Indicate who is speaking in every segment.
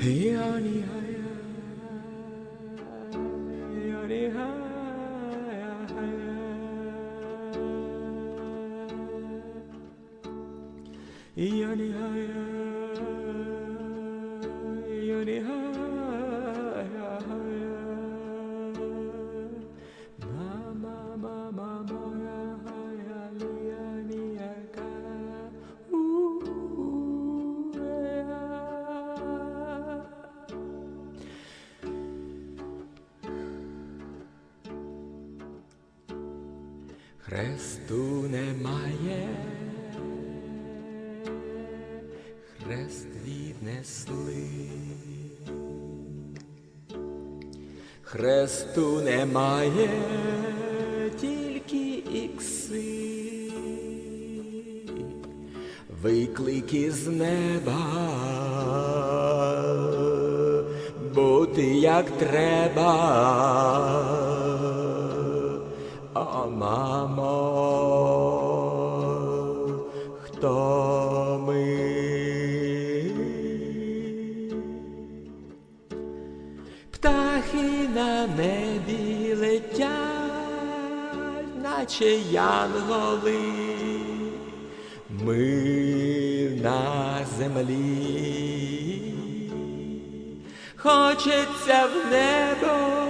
Speaker 1: Yeah. Хресту немає, хрест віднесли. Хресту немає, тільки ікси, виклики з неба, бути як треба. А мамо, хто ми? Птахи на небі летять, наче янголи, ми на землі, хочеться в небо.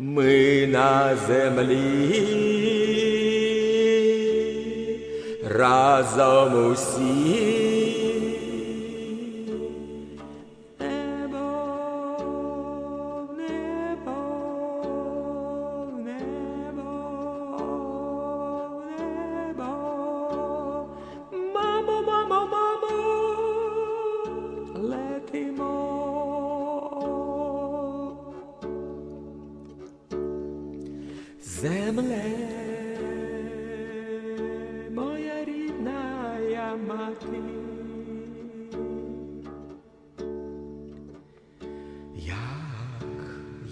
Speaker 1: Ми на землі разом усі. Земле, моя рідна мати. Як,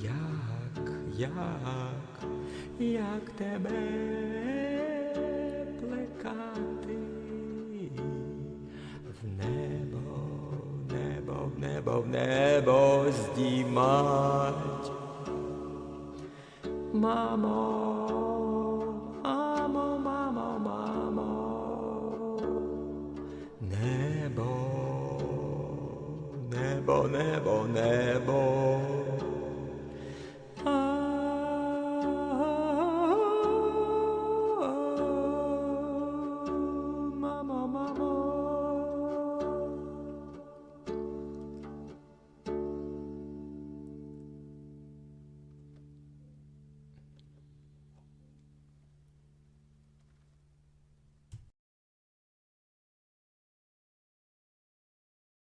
Speaker 1: як, як, як тебе плекати в небо, небо, в небо, в небо здіймать. mamo, mamo, mamo, mamo, nebo, nebo, nebo, nebo.